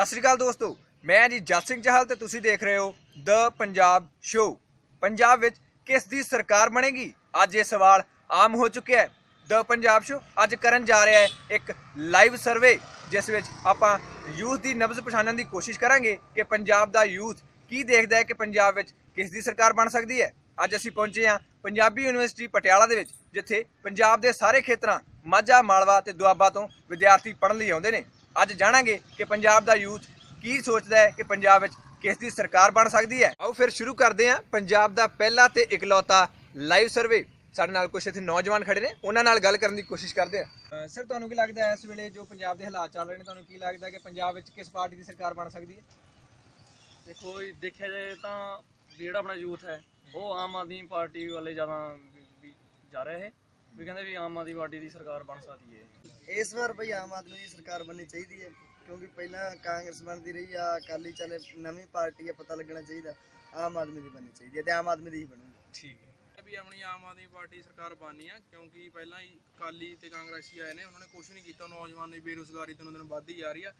ਸਤਿ ਸ੍ਰੀ ਅਕਾਲ ਦੋਸਤੋ, ਮੈਂ ਜੀ ਜਸ ਸਿੰਘ ਚਾਹਲ ਤੇ ਤੁਸੀਂ ਦੇਖ ਰਹੇ ਹੋ ਦ ਪੰਜਾਬ ਸ਼ੋ ਪੰਜਾਬ ਵਿੱਚ ਕਿਸ ਦੀ ਸਰਕਾਰ ਬਣੇਗੀ? ਅੱਜ ਇਹ ਸਵਾਲ ਆਮ ਹੋ ਚੁੱਕਿਆ ਹੈ। ਦ ਪੰਜਾਬ ਸ਼ੋ ਅੱਜ ਕਰਨ ਜਾ ਰਿਹਾ ਹੈ ਇੱਕ ਲਾਈਵ ਸਰਵੇ ਜਿਸ ਵਿੱਚ ਆਪਾਂ ਯੂਥ ਦੀ ਨਬਜ਼ ਪਛਾਣਨ ਦੀ ਕੋਸ਼ਿਸ਼ ਕਰਾਂਗੇ ਕਿ ਪੰਜਾਬ ਦਾ ਯੂਥ ਕੀ ਦੇਖਦਾ ਹੈ ਕਿ ਪੰਜਾਬ ਵਿੱਚ ਕਿਸ ਦੀ ਸਰਕਾਰ ਬਣ ਸਕਦੀ ਹੈ। ਅੱਜ ਅਸੀਂ ਪਹੁੰਚੇ ਹਾਂ ਪੰਜਾਬੀ ਯੂਨੀਵਰਸਿਟੀ ਪਟਿਆਲਾ ਦੇ ਵਿੱਚ, ਜਿੱਥੇ ਪੰਜਾਬ ਦੇ ਸਾਰੇ ਖੇਤਰਾਂ ਮਾਝਾ, ਮਾਲਵਾ ਤੇ ਦੁਆਬਾ ਤੋਂ ਵਿਦਿਆਰਥੀ ਪੜ੍ਹਨ ਲਈ ਆਉਂਦੇ ਨੇ। ਅੱਜ ਜਾਣਾਂਗੇ ਕਿ ਪੰਜਾਬ ਦਾ ਯੂਥ ਕੀ ਸੋਚਦਾ ਹੈ ਕਿ ਪੰਜਾਬ ਵਿੱਚ ਕਿਸ ਦੀ ਸਰਕਾਰ ਬਣ ਸਕਦੀ ਹੈ। ਆਓ ਫਿਰ ਸ਼ੁਰੂ ਕਰਦੇ ਹਾਂ। ਪੰਜਾਬ ਦਾ ਪਹਿਲਾ ਤੇ ਇਕਲੌਤਾ ਲਾਈਵ ਸਰਵੇ ਸਾਡੇ ਨਾਲ ਕੁਝ ਇੱਥੇ ਨੌਜਵਾਨ ਖੜੇ ਨੇ। ਉਹਨਾਂ ਨਾਲ ਗੱਲ ਕਰਨ ਦੀ ਕੋਸ਼ਿਸ਼ ਕਰਦੇ ਹਾਂ। ਸਰ, ਤੁਹਾਨੂੰ ਕੀ ਲੱਗਦਾ ਹੈ ਇਸ ਵੇਲੇ ਜੋ ਪੰਜਾਬ ਦੇ ਹਾਲਾਤ ਚੱਲ ਰਹੇ ਨੇ, ਤੁਹਾਨੂੰ ਕੀ ਲੱਗਦਾ ਕਿ ਪੰਜਾਬ ਵਿੱਚ ਕਿਸ ਪਾਰਟੀ ਦੀ ਸਰਕਾਰ ਬਣ ਸਕਦੀ ਹੈ? ਦੇਖੋ ਦੇਖਿਆ ਜਾਏ ਤਾਂ ਜਿਹੜਾ ਆਪਣਾ ਯੂਥ ਹੈ, ਉਹ ਆਮ ਆਦਮੀ ਪਾਰਟੀ ਵਾਲੇ ਜ਼ਿਆਦਾ ਜਾ ਰਿਹਾ ਹੈ। ਵੀ ਕਹਿੰਦੇ ਵੀ ਆਮ ਆਦਮੀ ਪਾਰਟੀ ਦੀ ਸਰਕਾਰ ਬਣ ਸਕਦੀ ਹੈ। ਇਸ ਵਾਰ ਭਈ ਆਮ ਆਦਮੀ ਦੀ ਸਰਕਾਰ ਬਣਨੀ ਚਾਹੀਦੀ ਹੈ ਕਿਉਂਕਿ ਪਹਿਲਾਂ ਕਾਂਗਰਸ ਬਣਦੀ ਰਹੀ ਆ ਅਕਾਲੀ ਚੱਲੇ ਨਵੀਂ ਪਾਰਟੀ ਹੈ ਪਤਾ ਲੱਗਣਾ ਚਾਹੀਦਾ ਆਮ ਆਦਮੀ ਦੀ ਬਣਨੀ ਚਾਹੀਦੀ ਹੈ ਤੇ ਆਮ ਆਦਮੀ ਦੀ ਹੀ ਬਣੂਗੀ। ਠੀਕ ਹੈ। ਵੀ ਆਪਣੀ ਆਮ ਆਦਮੀ ਪਾਰਟੀ ਸਰਕਾਰ ਬਣਨੀ ਆ ਕਿਉਂਕਿ ਪਹਿਲਾਂ ਹੀ ਅਕਾਲੀ ਤੇ ਕਾਂਗਰਸੀ ਆਏ ਨੇ ਉਹਨਾਂ ਨੇ ਕੁਝ ਨਹੀਂ ਕੀਤਾ ਨੌਜਵਾਨ ਦੀ ਬੇਰੁਜ਼ਗਾਰੀ ਦਿਨੋਂ ਦਿਨ ਵੱਧਦੀ ਜਾ ਰਹੀ ਆ।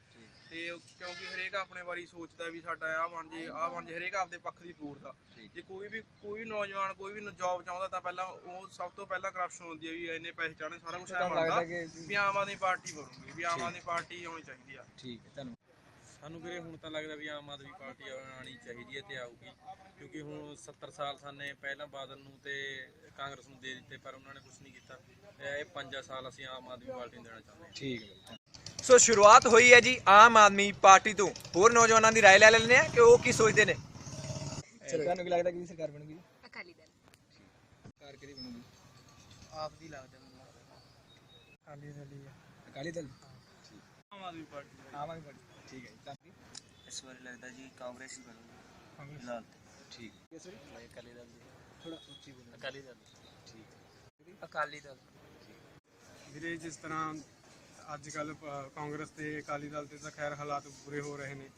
ਤੇ ਕਿਉਂਕਿ ਹਰੇਕ ਆਪਣੇ ਬਾਰੇ ਸੋਚਦਾ ਵੀ ਸਾਡਾ ਆਹ ਬਣ ਜੇ ਆਹ ਬਣ ਜੇ ਹਰੇਕ ਆਪਦੇ ਪੱਖ ਦੀ ਪੂਰਦਾ ਜੇ ਕੋਈ ਵੀ ਕੋਈ ਵੀ ਨੌਜਵਾਨ ਕੋਈ ਵੀ ਜੌਬ ਚਾਹੁੰਦਾ ਤਾਂ ਪਹਿਲਾਂ ਉਹ ਸਭ ਤੋਂ ਪਹਿਲਾਂ ਕਰਪਸ਼ਨ ਹੁੰਦੀ ਹੈ ਵੀ ਇੰਨੇ ਪੈਸੇ ਚਾਹਣੇ ਸਾਰਾ ਕੁਝ ਐ ਬਣਦਾ ਵੀ ਆਮ ਆਦਮੀ ਪਾਰਟੀ ਬਣੂਗੀ ਵੀ ਆਮ ਆਦਮੀ ਪਾਰਟੀ ਆਉਣੀ ਚਾਹੀਦੀ ਆ। ਠੀਕ ਹੈ ਤੁਹਾਨੂੰ ਸਾਨੂੰ ਵੀਰੇ ਹੁਣ ਤਾਂ ਲੱਗਦਾ ਵੀ ਆਮ ਆਦਮੀ ਪਾਰਟੀ ਆਉਣੀ ਚਾਹੀਦੀ ਹੈ ਤੇ ਆਊਗੀ ਕਿਉਂਕਿ ਹੁਣ 70 ਸਾਲ ਸਾਨੇ ਪਹਿਲਾਂ ਬਾਦਲ ਨੂੰ ਤੇ ਕਾਂਗਰਸ ਨੂੰ ਦੇ ਦਿੱਤੇ ਪਰ ਉਹਨਾਂ ਨੇ ਕੁਝ ਨਹੀਂ ਕੀਤਾ। ਇਹ 5 ਸਾਲ ਅਸੀਂ ਆਮ ਆਦਮੀ ਪਾਰਟੀ ਨੂੰ ਦੇਣਾ ਚਾਹੁੰਦੇ ਹਾਂ। ਠੀਕ ਹੈ। ਸੋ ਸ਼ੁਰੂਆਤ ਹੋਈ ਹੈ ਜੀ ਆਮ ਆਦਮੀ ਪਾਰਟੀ ਤੋਂ ਹੋਰ ਨੌਜਵਾਨਾਂ ਦੀ رائے ਲੈ ਲੈਂਦੇ ਆ ਕਿ ਉਹ ਕੀ ਸੋਚਦੇ ਨੇ ਤੁਹਾਨੂੰ ਕੀ ਲੱਗਦਾ ਕਿ ਸਰਕਾਰ ਬਣੂਗੀ ਅਕਾਲੀ ਦਲ ਸਰਕਾਰ ਕਿਹਦੀ ਬਣੂਗੀ ਆਪ ਦੀ ਲੱਗਦਾ ਅਕਾਲੀ ਦਲ ਹੀ ਅਕਾਲੀ ਦਲ ਆਮ ਆਦਮੀ ਪਾਰਟੀ ਆਮ ਆਦਮੀ ਪਾਰਟੀ ਠੀਕ ਹੈ ਜੀ ਤੁਹਾਨੂੰ ਇਸ ਵਾਰ ਲੱਗਦਾ ਜੀ ਕਾਂਗਰਸ ਹੀ ਬਣੂਗੀ ਕਾਂਗਰਸ ਫਿਲਹਾਲ ਠੀਕ ਹੈ ਸਰ ਅਕਾਲੀ ਦਲ ਥੋੜਾ ਉੱਚੀ ਬੋਲੋ ਅਕਾਲੀ ਦਲ ਅਕਾਲੀ ਦਲ ਵੀਰੇ ਜਿਸ ਤਰ੍ਹਾਂ ਅੱਜ ਕੱਲ ਕਾਂਗਰਸ ਤੇ ਅਕਾਲੀ ਦਲ ਤੇ ਤਾਂ ਖੈਰ ਹਾਲਾਤ ਬੁਰੇ ਹੋ ਰਹੇ ਨੇ।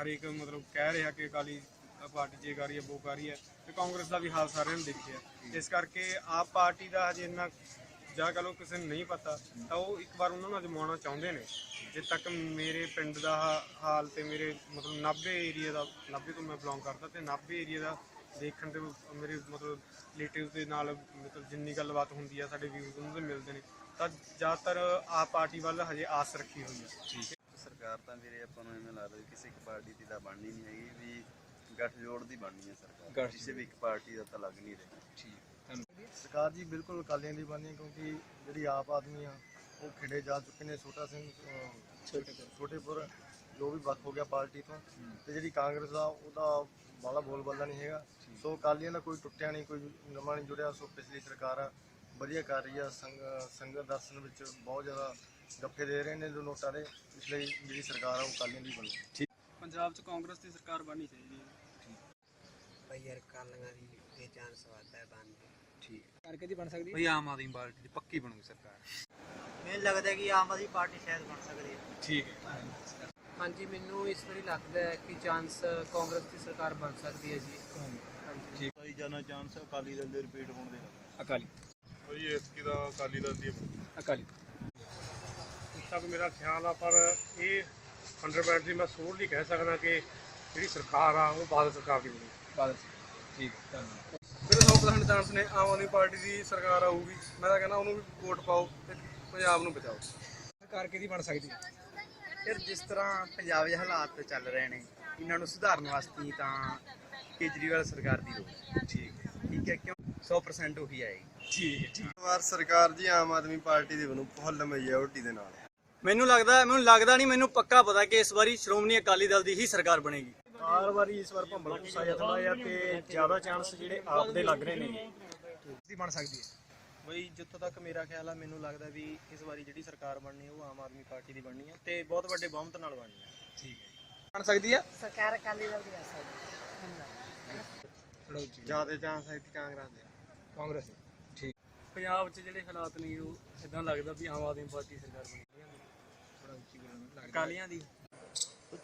ਹਰੇਕ ਮਤਲਬ ਕਹਿ ਰਿਹਾ ਕਿ ਅਕਾਲੀ ਪਾਰਟੀ ਜੇ ਕਰ ਰਹੀ ਹੈ ਉਹ ਕਰ ਰਹੀ ਹੈ ਤੇ ਕਾਂਗਰਸ ਦਾ ਵੀ ਹਾਲ ਸਾਰਿਆਂ ਨੇ ਦੇਖਿਆ ਇਸ ਕਰਕੇ ਆਪ ਪਾਰਟੀ ਦਾ ਹਜੇ ਇੰਨਾ ਜਾਂ ਕਹ ਲਓ ਕਿਸੇ ਨੂੰ ਨਹੀਂ ਪਤਾ, ਤਾਂ ਉਹ ਇੱਕ ਵਾਰ ਉਹਨਾਂ ਨੂੰ ਅਜਮਾਉਣਾ ਚਾਹੁੰਦੇ ਨੇ। ਜੇ ਤੱਕ ਮੇਰੇ ਪਿੰਡ ਦਾ ਹਾਲ ਤੇ ਮੇਰੇ ਮਤਲਬ ਨਾਭੇ ਏਰੀਆ ਦਾ, ਨਾਭੇ ਤੋਂ ਮੈਂ ਬਿਲੋਂਗ ਕਰਦਾ ਤੇ ਨਾਭੇ ਏਰੀਆ ਦਾ ਦੇਖਣ ਤੇ ਮੇਰੇ ਮਤਲਬ ਰਿਲੇਟਿਵ ਦੇ ਨਾਲ ਮਤਲਬ ਜਿੰਨੀ ਗੱਲਬਾਤ ਹੁੰਦੀ ਆ, ਸਾਡੇ ਵਿਊਜ਼ ਉਹਨਾਂ ਦੇ ਮਿਲਦੇ ਨੇ। ਤਾਂ ਜ਼ਿਆਦਾਤਰ ਆਪ ਪਾਰਟੀ ਵੱਲ ਹਜੇ ਆਸ ਰੱਖੀ ਹੋਈ ਆ ਸਰਕਾਰ ਤਾਂ ਵੀਰੇ ਆਪਾਂ ਨੂੰ ਐਵੇਂ ਲੱਗਦਾ ਕਿਸੇ ਇੱਕ ਪਾਰਟੀ ਦੀ ਤਾਂ ਬਣਨੀ ਨਹੀਂ ਹੈਗੀ ਵੀ ਗੱਠਜੋੜ ਦੀ ਬਣਨੀ ਹੈ ਸਰਕਾਰ। ਗੱਠਜੋੜ। ਕਿਸੇ ਵੀ ਇੱਕ ਪਾਰਟੀ ਦਾ ਤਾਂ ਲੱਗ ਨਹੀਂ ਰਿਹਾ। ਸਰਕਾਰ ਜੀ ਬਿਲਕੁਲ ਅਕਾਲੀਆਂ ਦੀ ਬਣਨੀ ਹੈ ਕਿਉਂਕਿ ਜਿਹੜੀ ਆਪ ਆਦਮੀ ਆ ਉਹ ਖਿੜੇ ਜਾ ਚੁੱਕੇ ਨੇ ਛੋਟਾ ਸਿੰਘ ਅਹ, ਛੋਟੇਪੁਰ ਜੋ ਵੀ ਵੱਖ ਹੋ ਗਿਆ ਪਾਰਟੀ ਤੋਂ। ਤੇ ਜਿਹੜੀ ਕਾਂਗਰਸ ਆ ਉਹਦਾ ਬਾਲਾ ਬੋਲ ਬੱਲਾ ਨਹੀਂ ਹੈਗਾ। ਸੋ ਅਕਾਲੀਆਂ ਦਾ ਕੋਈ ਟੁੱਟਿਆ ਨਹੀਂ ਕੋਈ ਨਵਾਂ ਨਹੀਂ ਜੁੜਿਆ ਸੋ ਪਿਛਲੀ ਸਰਕਾਰ ਆ ਵਧੀਆ ਕਰ ਰਹੀ ਆ ਸੰਗ ਸੰਗਤ ਦਰਸ਼ਨ ਵਿੱਚ ਬਹੁਤ ਜ਼ਿਆਦਾ ਗੱਫੇ ਦੇ ਰਹੇ ਨੇ ਜੋ ਨੋਟਾਂ ਦੇ ਇਸ ਲਈ ਜਿਹੜੀ ਸਰਕਾਰ ਆ ਉਹ ਅਕਾਲੀਆਂ ਦੀ ਬਣੂ। ਪੰਜਾਬ 'ਚ ਕਾਂਗਰਸ ਦੀ ਸਰਕਾਰ ਬਣਨੀ ਚਾਹੀਦੀ ਹੈ। ਭਾਈ ਯਾਰ ਕਾਲੀਆਂ ਦੀ ਇਹ ਚਾਂਸ ਵਾਦਾ ਹੈ ਬਣਦੀ ਸਰਕਾਰ ਕਿਹਦੀ ਬਣ ਸਕਦੀ ਹੈ? ਬਈ ਆਮ ਆਦਮੀ ਪਾਰਟੀ ਦੀ ਪੱਕੀ ਬਣੂਗੀ ਸਰਕਾਰ। ਮੈਨੂੰ ਲੱਗਦਾ ਕਿ ਆਮ ਆਦਮੀ ਪਾਰਟੀ ਸ਼ਾਇਦ ਬਣ ਸਕਦੀ ਹੈ। ਠੀਕ ਹੈ। ਹਾਂਜੀ ਮੈਨੂੰ ਇਸ ਵਾਰੀ ਲੱਗਦਾ ਹੈ ਕਿ ਚਾਂਸ ਕਾਂਗਰਸ ਦੀ ਸਰਕਾਰ ਬਣ ਸਕਦੀ ਹੈ ਜੀ। ਕੋਈ ਜਾਨਾ ਚਾਂਸ ਅਕਾਲੀ ਦਲ ਦੇ ਰਿਪੀਟ ਹੋਣ ਦੇ ਅਕਾਲੀ। ਕੋਈ ਇਸ ਦਾ ਅਕਾਲੀ ਦਲ ਦੀ ਅਕਾਲੀ ਤੱਕ ਮੇਰਾ ਖਿਆਲ ਆ ਪਰ ਇਹ 100% ਦੀ ਮੈਂ ਸੋਰ ਨਹੀਂ ਕਹਿ ਸਕਦਾ ਕਿ ਜਿਹੜੀ ਸਰਕਾਰ ਆ ਉਹ ਬਾਦਲ ਸਰਕਾਰ ਦੀ ਬਣੀ ਬਾਦਲ ਠੀਕ ਹੈ ਧੰਨਵਾਦ। ਮੇਰੇ 100% ਚਾਂਸ ਨੇ ਆਮ ਆਦਮੀ ਪਾਰਟੀ ਦੀ ਸਰਕਾਰ ਆਊਗੀ। ਮੈਂ ਤਾਂ ਕਹਿੰਦਾ ਉਹਨੂੰ ਵੀ ਵੋਟ ਪਾਓ ਤੇ ਪੰਜਾਬ ਨੂੰ ਬਚਾਓ। ਸਰਕਾਰ ਕਿਹਦੀ ਬਣ ਸਕਦੀ? ਹੈ ਫਿਰ ਜਿਸ ਤਰ੍ਹਾਂ ਪੰਜਾਬ ਦੇ ਹਾਲਾਤ ਚੱਲ ਰਹੇ ਨੇ ਇਹਨਾਂ ਨੂੰ ਸੁਧਾਰਨ ਵਾਸਤੇ ਤਾਂ ਕੇਜਰੀਵਾਲ ਸਰਕਾਰ ਦੀ ਲੋੜ ਠੀਕ। ਠੀਕ ਹੈ ਕਿਉਂ? 100% ਉਹੀ ਆਏਗੀ। ਠੀਕ ਹੈ ਠੀਕ ਵਾਰ ਸਰਕਾਰ ਜੀ ਆਮ ਆਦਮੀ ਪਾਰਟੀ ਦੀ ਬਣੂ ਫੁੱਲ ਮੈਜੋਰਟੀ ਦੇ ਨਾਲ। ਮੈਨੂੰ ਲੱਗਦਾ ਮੈਨੂੰ ਲੱਗਦਾ ਨਹੀਂ ਮੈਨੂੰ ਪੱਕਾ ਪਤਾ ਕਿ ਇਸ ਵਾਰੀ ਸ਼੍ਰੋਮਣੀ ਅਕਾਲੀ ਦਲ ਦੀ ਹੀ ਸਰਕਾਰ ਬਣੇਗੀ। ਹਰ ਵਾਰੀ ਇਸ ਵਾਰ ਭੰਬਲ ਭੁੱਸਾ ਜਿੱਤਦਾ ਆ ਤੇ ਜ਼ਿਆਦਾ ਚਾਂਸ ਜਿਹੜੇ ਆਪ ਦੇ ਲੱਗ ਰਹੇ ਨੇ। ਕਿਹਦੀ ਬਣ ਸਕਦੀ ਹੈ? ਬਈ ਜਿੱਥੋਂ ਤੱਕ ਮੇਰਾ ਖਿਆਲ ਆ ਮੈਨੂੰ ਲੱਗਦਾ ਵੀ ਇਸ ਵਾਰੀ ਜਿਹੜੀ ਸਰਕਾਰ ਬਣਨੀ ਹੈ ਉਹ ਆਮ ਆਦਮੀ ਪਾਰਟੀ ਦੀ ਬਣਨੀ ਹੈ ਤੇ ਬਹੁਤ ਵੱਡੇ ਬਹੁਮਤ ਨਾਲ ਬਣਨੀ ਹੈ ਬਣ ਸਕਦੀ ਹੈ? ਸਰਕਾਰ ਅਕਾਲੀ ਦਲ ਦੀ ਆ ਸਕਦੀ ਥੋੜਾ ਉੱਚੀ ਜ਼ਿਆਦਾ ਚਾਂਸ ਹੈ ਕਿ ਕਾਂਗਰਸ ਦੇ। ਕਾਂਗਰਸ ਪੰਜਾਬ 'ਚ ਜਿਹੜੇ ਹਾਲਾਤ ਨੇ ਉਹ ਇਦਾਂ ਲੱਗਦਾ ਵੀ ਆਮ ਆਦਮੀ ਪਾਰਟੀ ਸਰਕਾਰ ਲੱਗਦਾ। ਅਕਾਲੀਆਂ ਦੀ।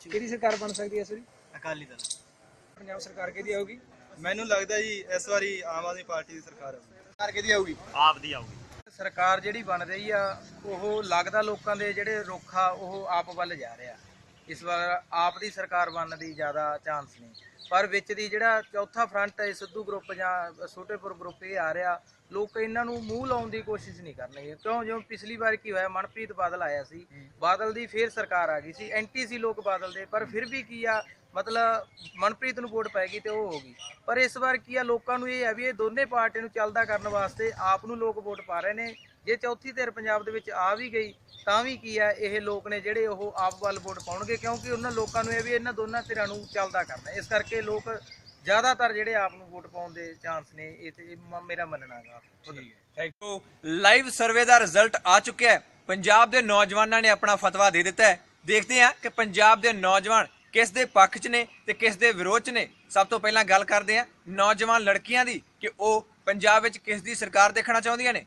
ਕਿਹੜੀ ਸਰਕਾਰ ਬਣ ਸਕਦੀ ਹੈ ਇਸ ਵਾਰੀ? ਅਕਾਲੀ ਦਲ। ਪੰਜਾਬ ਸਰਕਾਰ ਕਿਹਦੀ ਆਊਗੀ? ਮੈਨੂੰ ਲੱਗਦਾ ਜੀ ਇਸ ਵਾਰੀ ਆਮ ਆਦਮੀ ਪਾਰਟੀ ਦੀ ਸਰਕਾਰ ਹੈ ਸਰਕਾਰ ਕਿਹਦੀ ਆਊਗੀ? ਆਪ ਦੀ ਆਊਗੀ। ਸਰਕਾਰ ਜਿਹੜੀ ਬਣ ਰਹੀ ਆ ਉਹ ਲੱਗਦਾ ਲੋਕਾਂ ਦੇ ਜਿਹੜੇ ਰੁੱਖ ਆ ਉਹ ਆਪ ਵੱਲ ਜਾ ਰਿਹਾ। ਇਸ ਵਾਰ ਆਪ ਦੀ ਸਰਕਾਰ ਬਣਨ ਦੀ ਜ਼ਿਆਦਾ ਚਾਂਸ ਨੇ ਪਰ ਵਿੱਚ ਦੀ ਜਿਹੜਾ ਚੌਥਾ ਫਰੰਟ ਹੈ, ਸਿੱਧੂ ਗਰੁੱਪ ਜਾਂ ਛੋਟੇਪੁਰ ਗਰੁੱਪ ਇਹ ਆ ਰਿਹਾ, ਲੋਕ ਇਹਨਾਂ ਨੂੰ ਮੂੰਹ ਲਾਉਣ ਦੀ ਕੋਸ਼ਿਸ਼ ਨਹੀਂ ਕਰਨਗੇ। ਕਿਉਂ? ਜਿਵੇਂ ਪਿਛਲੀ ਵਾਰ ਕੀ ਹੋਇਆ, ਮਨਪ੍ਰੀਤ ਬਾਦਲ ਆਇਆ ਸੀ, ਬਾਦਲ ਦੀ ਫੇਰ ਸਰਕਾਰ ਆ ਗਈ ਸੀ ਐਂਟੀ ਸੀ ਲੋਕ ਬਾਦਲ ਦੇ, ਪਰ ਫਿਰ ਵੀ ਕੀ ਆ, ਮਤਲਬ ਮਨਪ੍ਰੀਤ ਨੂੰ ਵੋਟ ਪੈ ਗਈ ਤੇ ਉਹ ਹੋ ਗਈ। ਪਰ ਇਸ ਵਾਰ ਕੀ ਆ, ਲੋਕਾਂ ਨੂੰ ਇਹ ਆ ਵੀ ਇਹ ਦੋਨੇ ਪਾਰਟੀਆਂ ਨੂੰ ਚੱਲਦਾ ਕਰਨ ਵਾਸਤੇ ਆਪ ਨੂੰ ਲੋਕ ਵੋਟ ਪਾ ਰਹੇ ਨੇ ਜੇ ਚੌਥੀ ਧਿਰ ਪੰਜਾਬ ਦੇ ਵਿੱਚ ਆ ਵੀ ਗਈ, ਤਾਂ ਵੀ ਕੀ ਹੈ, ਇਹ ਲੋਕ ਨੇ ਜਿਹੜੇ ਉਹ ਆਪ ਵੱਲ ਵੋਟ ਪਾਉਣਗੇ, ਕਿਉਂਕਿ ਉਹਨਾਂ ਲੋਕਾਂ ਨੂੰ ਇਹ ਵੀ ਇਹਨਾਂ ਦੋਨਾਂ ਧਿਰਾਂ ਨੂੰ ਚੱਲਦਾ ਕਰਨਾ ਇਸ ਕਰਕੇ ਲੋਕ ਜ਼ਿਆਦਾਤਰ ਜਿਹੜੇ ਆਪ ਨੂੰ ਵੋਟ ਪਾਉਣ ਦੇ ਚਾਂਸ ਨੇ, ਇਹ ਤੇ ਇਹ ਮ- ਮੇਰਾ ਮੰਨਣਾ ਗਾ ਥੈਂਕ ਯੂ ਲਾਈਵ ਸਰਵੇ ਦਾ ਰਿਜ਼ਲਟ ਆ ਚੁੱਕਿਆ ਹੈ। ਪੰਜਾਬ ਦੇ ਨੌਜਵਾਨਾਂ ਨੇ ਆਪਣਾ ਫਤਵਾ ਦੇ ਦਿੱਤਾ ਹੈ। ਦੇਖਦੇ ਹਾਂ ਕਿ ਪੰਜਾਬ ਦੇ ਨੌਜਵਾਨ ਕਿਸ ਦੇ ਪੱਖ 'ਚ ਨੇ ਤੇ ਕਿਸ ਦੇ ਵਿਰੋਧ 'ਚ ਨੇ। ਸਭ ਤੋਂ ਪਹਿਲਾਂ ਗੱਲ ਕਰਦੇ ਹਾਂ ਨੌਜਵਾਨ ਲੜਕੀਆਂ ਦੀ ਕਿ ਉਹ ਪੰਜਾਬ ਵਿੱਚ ਕਿਸ ਦੀ ਸਰਕਾਰ ਦੇਖਣਾ ਚਾਹੁੰਦੀਆਂ ਨੇ।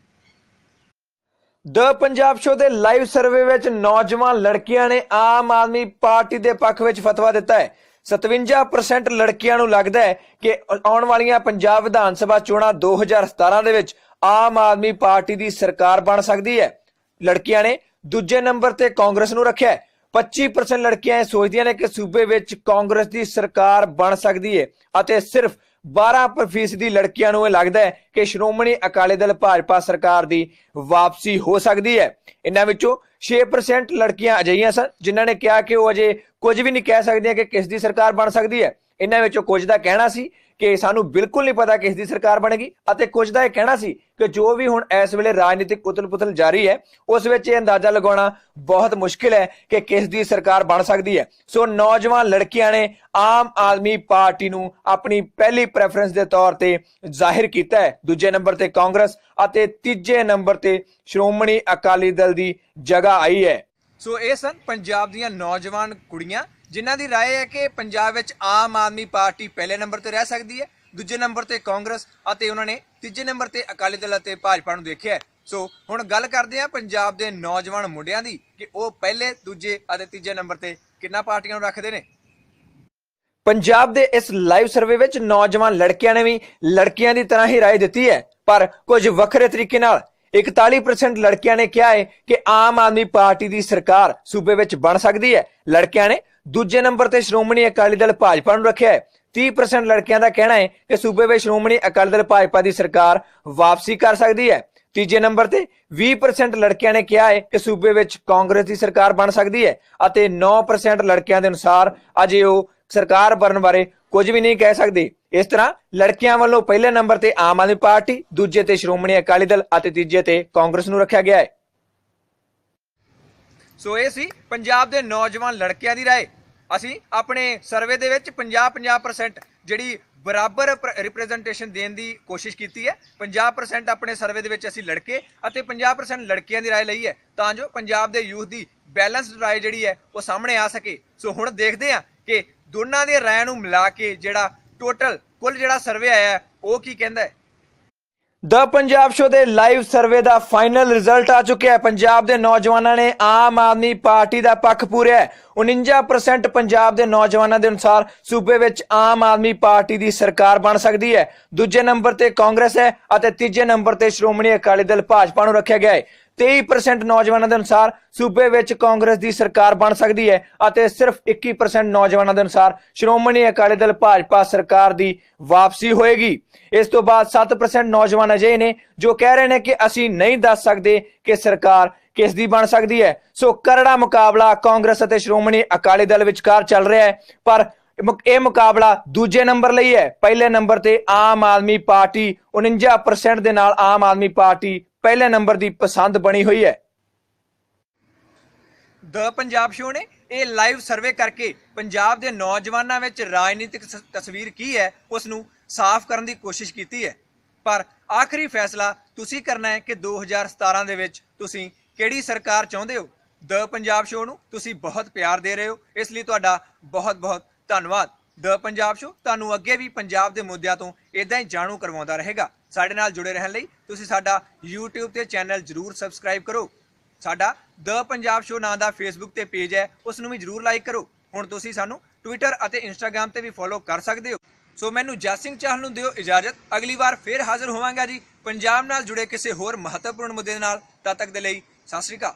ਦ ਪੰਜਾਬ ਸ਼ੋ ਦੇ ਲਾਈਵ ਸਰਵੇ ਵਿੱਚ ਨੌਜਵਾਨ ਲੜਕੀਆਂ ਨੇ ਆਮ ਆਦਮੀ ਪਾਰਟੀ ਦੇ ਪੱਖ ਵਿੱਚ ਫਤਵਾ ਦਿੱਤਾ ਹੈ। 57% ਲੜਕੀਆਂ ਨੂੰ ਲੱਗਦਾ ਹੈ ਕਿ ਆਉਣ ਵਾਲੀਆਂ ਪੰਜਾਬ ਵਿਧਾਨ ਸਭਾ ਚੋਣਾਂ 2017 ਦੇ ਵਿੱਚ ਆਮ ਆਦਮੀ ਪਾਰਟੀ ਦੀ ਸਰਕਾਰ ਬਣ ਸਕਦੀ ਹੈ। ਲੜਕੀਆਂ ਨੇ ਦੂਜੇ ਨੰਬਰ ਤੇ ਕਾਂਗਰਸ ਨੂੰ ਰੱਖਿਆ ਹੈ। 25% ਲੜਕੀਆਂ ਇਹ ਸੋਚਦੀਆਂ ਨੇ ਕਿ ਸੂਬੇ ਵਿੱਚ ਕਾਂਗਰਸ ਦੀ ਸਰਕਾਰ ਬਣ ਸਕਦੀ ਹੈ ਅਤੇ ਸਿਰਫ 12% ਦੀ ਲੜਕੀਆਂ ਨੂੰ ਇਹ ਲੱਗਦਾ ਹੈ ਕਿ ਸ਼੍ਰੋਮਣੀ ਅਕਾਲੀ ਦਲ ਭਾਜਪਾ ਸਰਕਾਰ ਦੀ ਵਾਪਸੀ ਹੋ ਸਕਦੀ ਹੈ। ਇਹਨਾਂ ਵਿੱਚੋਂ 6% ਲੜਕੀਆਂ ਅਜਿਹੀਆਂ ਸਨ, ਜਿਨ੍ਹਾਂ ਨੇ ਕਿਹਾ ਕਿ ਉਹ ਅਜੇ ਕੁਝ ਵੀ ਨਹੀਂ ਕਹਿ ਸਕਦੀਆਂ ਕਿ ਕਿਸ ਦੀ ਸਰਕਾਰ ਬਣ ਸਕਦੀ ਹੈ। ਇਹਨਾਂ ਵਿੱਚੋਂ ਕੁਝ ਦਾ ਕਹਿਣਾ ਸੀ ਕਿ ਸਾਨੂੰ ਬਿਲਕੁਲ ਨਹੀਂ ਪਤਾ ਕਿਸ ਦੀ ਸਰਕਾਰ ਬਣੇਗੀ। ਅਤੇ ਕੁਝ ਦਾ ਇਹ ਕਹਿਣਾ ਸੀ ਕਿ ਜੋ ਵੀ ਹੁਣ ਇਸ ਵੇਲੇ ਰਾਜਨੀਤਿਕ ਉਤਲ-ਪੁਤਲ ਜਾਰੀ ਹੈ, ਉਸ ਵਿੱਚ ਇਹ ਅੰਦਾਜ਼ਾ ਲਗਾਉਣਾ ਬਹੁਤ ਮੁਸ਼ਕਿਲ ਹੈ ਕਿ ਕਿਸ ਦੀ ਸਰਕਾਰ ਬਣ ਸਕਦੀ ਹੈ। ਸੋ ਨੌਜਵਾਨ ਲੜਕੀਆਂ ਨੇ ਆਮ ਆਦਮੀ ਪਾਰਟੀ ਨੂੰ ਆਪਣੀ ਪਹਿਲੀ ਪ੍ਰੈਫਰੈਂਸ ਦੇ ਤੌਰ ਤੇ ਜ਼ਾਹਿਰ ਕੀਤਾ ਹੈ। ਦੂਜੇ ਨੰਬਰ ਤੇ ਕਾਂਗਰਸ ਅਤੇ ਤੀਜੇ ਨੰਬਰ ਤੇ ਸ਼੍ਰੋਮਣੀ ਅਕਾਲੀ ਦਲ ਦੀ ਜਗ੍ਹਾ ਆਈ ਹੈ। ਸੋ ਇਹ ਸਨ ਪੰਜਾਬ ਦੀਆਂ ਨੌਜਵਾਨ ਕੁੜੀਆਂ। ਜਿਨ੍ਹਾਂ ਦੀ رائے ਹੈ ਕਿ ਪੰਜਾਬ ਵਿੱਚ ਆਮ ਆਦਮੀ ਪਾਰਟੀ ਪਹਿਲੇ ਨੰਬਰ ਤੇ ਰਹਿ ਸਕਦੀ ਹੈ ਦੂਜੇ ਨੰਬਰ ਤੇ ਕਾਂਗਰਸ ਅਤੇ ਉਹਨਾਂ ਨੇ ਤੀਜੇ ਨੰਬਰ ਤੇ ਅਕਾਲੀ ਦਲ ਅਤੇ ਭਾਜਪਾ ਨੂੰ ਦੇਖਿਆ ਹੈ। ਸੋ ਹੁਣ ਗੱਲ ਕਰਦੇ ਹਾਂ ਪੰਜਾਬ ਦੇ ਨੌਜਵਾਨ ਮੁੰਡਿਆਂ ਦੀ ਕਿ ਉਹ ਪਹਿਲੇ ਦੂਜੇ ਅਤੇ ਤੀਜੇ ਨੰਬਰ ਤੇ ਕਿੰਨਾ ਪਾਰਟੀਆਂ ਨੂੰ ਰੱਖਦੇ ਨੇ ਪੰਜਾਬ ਦੇ ਇਸ ਲਾਈਵ ਸਰਵੇ ਵਿੱਚ ਨੌਜਵਾਨ ਲੜਕਿਆਂ ਨੇ ਵੀ ਲੜਕੀਆਂ ਦੀ ਤਰ੍ਹਾਂ ਹੀ رائے ਦਿੱਤੀ ਹੈ ਪਰ ਕੁਝ ਵੱਖਰੇ ਤਰੀਕੇ ਨਾਲ 41% ਲੜਕਿਆਂ ਨੇ ਕਿਹਾ ਹੈ ਕਿ ਆਮ ਆਦਮੀ ਪਾਰਟੀ ਦੀ ਸਰਕਾਰ ਸੂਬੇ ਵਿੱਚ ਬਣ ਸਕਦੀ ਹੈ ਲੜਕਿਆਂ ਨੇ ਦੂਜੇ ਨੰਬਰ ਤੇ ਸ਼੍ਰੋਮਣੀ ਅਕਾਲੀ ਦਲ ਭਾਜਪਾ ਨੂੰ ਰੱਖਿਆ ਹੈ 30% ਲੜਕਿਆਂ ਦਾ ਕਹਿਣਾ ਹੈ ਕਿ ਸੂਬੇ ਵਿੱਚ ਸ਼੍ਰੋਮਣੀ ਅਕਾਲੀ ਦਲ ਭਾਜਪਾ ਦੀ ਸਰਕਾਰ ਵਾਪਸੀ ਕਰ ਸਕਦੀ ਹੈ ਤੀਜੇ ਨੰਬਰ ਤੇ 20% ਲੜਕਿਆਂ ਨੇ ਕਿਹਾ ਹੈ ਕਿ ਸੂਬੇ ਵਿੱਚ ਕਾਂਗਰਸ ਦੀ ਸਰਕਾਰ ਬਣ ਸਕਦੀ ਹੈ ਅਤੇ 9% ਲੜਕਿਆਂ ਦੇ ਅਨੁਸਾਰ ਅਜੇ ਉਹ ਸਰਕਾਰ ਬਣਨ ਬਾਰੇ ਕੁਝ ਵੀ ਨਹੀਂ ਕਹਿ ਸਕਦੇ ਇਸ ਤਰ੍ਹਾਂ ਲੜਕੀਆਂ ਵੱਲੋਂ ਪਹਿਲੇ ਨੰਬਰ ਤੇ ਆਮ ਆਦਮੀ ਪਾਰਟੀ ਦੂਜੇ ਤੇ ਸ਼੍ਰੋਮਣੀ ਅਕਾਲੀ ਦਲ ਅਤੇ ਤੀਜੇ ਤੇ ਕਾਂਗਰਸ ਨੂੰ ਰੱਖਿਆ ਗਿਆ ਹੈ ਸੋ ਇਹ ਸੀ ਪੰਜਾਬ ਦੇ ਨੌਜਵਾਨ ਲੜਕਿਆਂ ਦੀ رائے ਅਸੀਂ ਆਪਣੇ ਸਰਵੇ ਦੇ ਵਿੱਚ 50-50% ਜਿਹੜੀ ਬਰਾਬਰ ਰਿਪਰੈਜ਼ੈਂਟੇਸ਼ਨ ਦੇਣ ਦੀ ਕੋਸ਼ਿਸ਼ ਕੀਤੀ ਹੈ 50% ਆਪਣੇ ਸਰਵੇ ਦੇ ਵਿੱਚ ਅਸੀਂ ਲੜਕੇ ਅਤੇ 50% ਲੜਕੀਆਂ ਦੀ رائے ਲਈ ਹੈ ਤਾਂ ਜੋ ਪੰਜਾਬ ਦੇ ਯੂਥ ਦੀ ਬੈਲੈਂਸਡ رائے ਜਿਹੜੀ ਹੈ ਉਹ ਸਾਹਮਣੇ ਆ ਸਕੇ ਸੋ ਹੁਣ ਦੇਖਦੇ ਹਾਂ ਕਿ ਦੋਨਾਂ ਦੇ ਰਾਇ ਨੂੰ ਮਿਲਾ ਕੇ ਜਿਹੜਾ ਟੋਟਲ ਕੁੱਲ ਜਿਹੜਾ ਸਰਵੇ ਆਇਆ ਹੈ, ਉਹ ਕੀ ਕਹਿੰਦਾ ਹੈ ਦ ਪੰਜਾਬ ਸ਼ੋ ਦੇ ਲਾਈਵ ਸਰਵੇ ਦਾ ਫਾਈਨਲ ਰਿਜ਼ਲਟ ਆ ਚੁੱਕਿਆ ਹੈ। ਪੰਜਾਬ ਦੇ ਨੌਜਵਾਨਾਂ ਨੇ ਆਮ ਆਦਮੀ ਪਾਰਟੀ ਦਾ ਪੱਖ ਪੂਰਿਆ ਹੈ। 49% ਪੰਜਾਬ ਦੇ ਨੌਜਵਾਨਾਂ ਦੇ ਅਨੁਸਾਰ ਸੂਬੇ ਵਿੱਚ ਆਮ ਆਦਮੀ ਪਾਰਟੀ ਦੀ ਸਰਕਾਰ ਬਣ ਸਕਦੀ ਹੈ। ਦੂਜੇ ਨੰਬਰ ਤੇ ਕਾਂਗਰਸ ਹੈ ਅਤੇ ਤੀਜੇ ਨੰਬਰ ਤੇ ਸ਼੍ਰੋਮਣੀ ਅਕਾਲੀ ਦਲ ਭਾਜਪਾ ਨੂੰ ਰੱਖਿਆ ਗਿਆ ਹੈ। 23% ਨੌਜਵਾਨਾਂ ਦੇ ਅਨੁਸਾਰ ਸੂਬੇ ਵਿੱਚ ਕਾਂਗਰਸ ਦੀ ਸਰਕਾਰ ਬਣ ਸਕਦੀ ਹੈ ਅਤੇ ਸਿਰਫ 21% ਨੌਜਵਾਨਾਂ ਦੇ ਅਨੁਸਾਰ ਸ਼੍ਰੋਮਣੀ ਅਕਾਲੀ ਦਲ ਭਾਜਪਾ ਸਰਕਾਰ ਦੀ ਵਾਪਸੀ ਹੋਏਗੀ। ਇਸ ਤੋਂ ਬਾਅਦ 7% ਨੌਜਵਾਨ ਅਜਿਹੇ ਨੇ ਜੋ ਕਹਿ ਰਹੇ ਨੇ ਕਿ ਅਸੀਂ ਨਹੀਂ ਦੱਸ ਸਕਦੇ ਕਿ ਸਰਕਾਰ ਕਿਸ ਦੀ ਬਣ ਸਕਦੀ ਹੈ। ਸੋ ਕਰੜਾ ਮੁਕਾਬਲਾ ਕਾਂਗਰਸ ਅਤੇ ਸ਼੍ਰੋਮਣੀ ਅਕਾਲੀ ਦਲ ਵਿਚਕਾਰ ਚੱਲ ਰਿਹਾ ਹੈ, ਪਰ ਮੁਕ- ਇਹ ਮੁਕਾਬਲਾ ਦੂਜੇ ਨੰਬਰ ਲਈ ਹੈ। ਪਹਿਲੇ ਨੰਬਰ ਤੇ ਆਮ ਆਦਮੀ ਪਾਰਟੀ 49% ਦੇ ਨਾਲ ਆਮ ਆਦਮੀ ਪਾਰਟੀ ਪਹਿਲੇ ਨੰਬਰ ਦੀ ਪਸੰਦ ਬਣੀ ਹੋਈ ਹੈ। ਦ ਪੰਜਾਬ ਸ਼ੋ ਨੇ ਇਹ ਲਾਈਵ ਸਰਵੇ ਕਰਕੇ ਪੰਜਾਬ ਦੇ ਨੌਜਵਾਨਾਂ ਵਿੱਚ ਰਾਜਨੀਤਿਕ ਤਸਵੀਰ ਕੀ ਹੈ ਉਸ ਨੂੰ ਸਾਫ਼ ਕਰਨ ਦੀ ਕੋਸ਼ਿਸ਼ ਕੀਤੀ ਹੈ। ਪਰ ਆਖਰੀ ਫੈਸਲਾ ਤੁਸੀਂ ਕਰਨਾ ਹੈ ਕਿ 2017 ਦੇ ਵਿੱਚ ਤੁਸੀਂ ਕਿਹੜੀ ਸਰਕਾਰ ਚਾਹੁੰਦੇ ਹੋ? ਦ ਪੰਜਾਬ ਸ਼ੋ ਨੂੰ ਤੁਸੀਂ ਬਹੁਤ ਪਿਆਰ ਦੇ ਰਹੇ ਹੋ। ਇਸ ਲਈ ਤੁਹਾਡਾ ਬਹੁਤ ਬਹੁਤ ਧੰਨਵਾਦ। ਦ ਪੰਜਾਬ ਸ਼ੋ ਤੁਹਾਨੂੰ ਅੱਗੇ ਵੀ ਪੰਜਾਬ ਦੇ ਮੁੱਦਿਆਂ ਤੋਂ ਇਦਾਂ ਹੀ ਜਾਣੂ ਕਰਵਾਉਂਦਾ ਰਹੇਗਾ। ਸਾਡੇ ਨਾਲ ਜੁੜੇ ਰਹਿਣ ਲਈ ਤੁਸੀਂ ਸਾਡਾ YouTube ਤੇ ਚੈਨਲ ਜਰੂਰ ਸਬਸਕ੍ਰਾਈਬ ਕਰੋ। ਸਾਡਾ ਦ ਪੰਜਾਬ ਸ਼ੋ ਨਾਂ ਦਾ ਫੇਸਬੁੱਕ ਤੇ ਪੇਜ ਹੈ ਉਸ ਨੂੰ ਵੀ ਜਰੂਰ ਲਾਈਕ ਕਰੋ। ਹੁਣ ਤੁਸੀਂ ਸਾਨੂੰ ਟਵਿੱਟਰ ਅਤੇ ਇੰਸਟਾਗ੍ਰam ਤੇ ਵੀ ਫੋਲੋ ਕਰ ਸਕਦੇ ਹੋ। ਸੋ ਮੈਨੂੰ ਜਸ ਸਿੰਘ ਚਾਹਲ ਨੂੰ ਦਿਓ ਇਜਾਜ਼ਤ। ਅਗਲੀ ਵਾਰ ਫੇਰ ਹਾਜ਼ਰ ਹੋਵਾਂਗਾ ਜੀ ਪੰਜਾਬ ਨਾਲ ਜੁੜੇ ਕਿਸੇ ਹੋਰ ਮਹੱਤਵਪੂਰਨ ਮੁੱਦੇ ਨਾਲ। ਤਦ ਤੱਕ ਦੇ ਲਈ ਸਤਿ ਸ਼੍ਰੀ ਅਕਾਲ।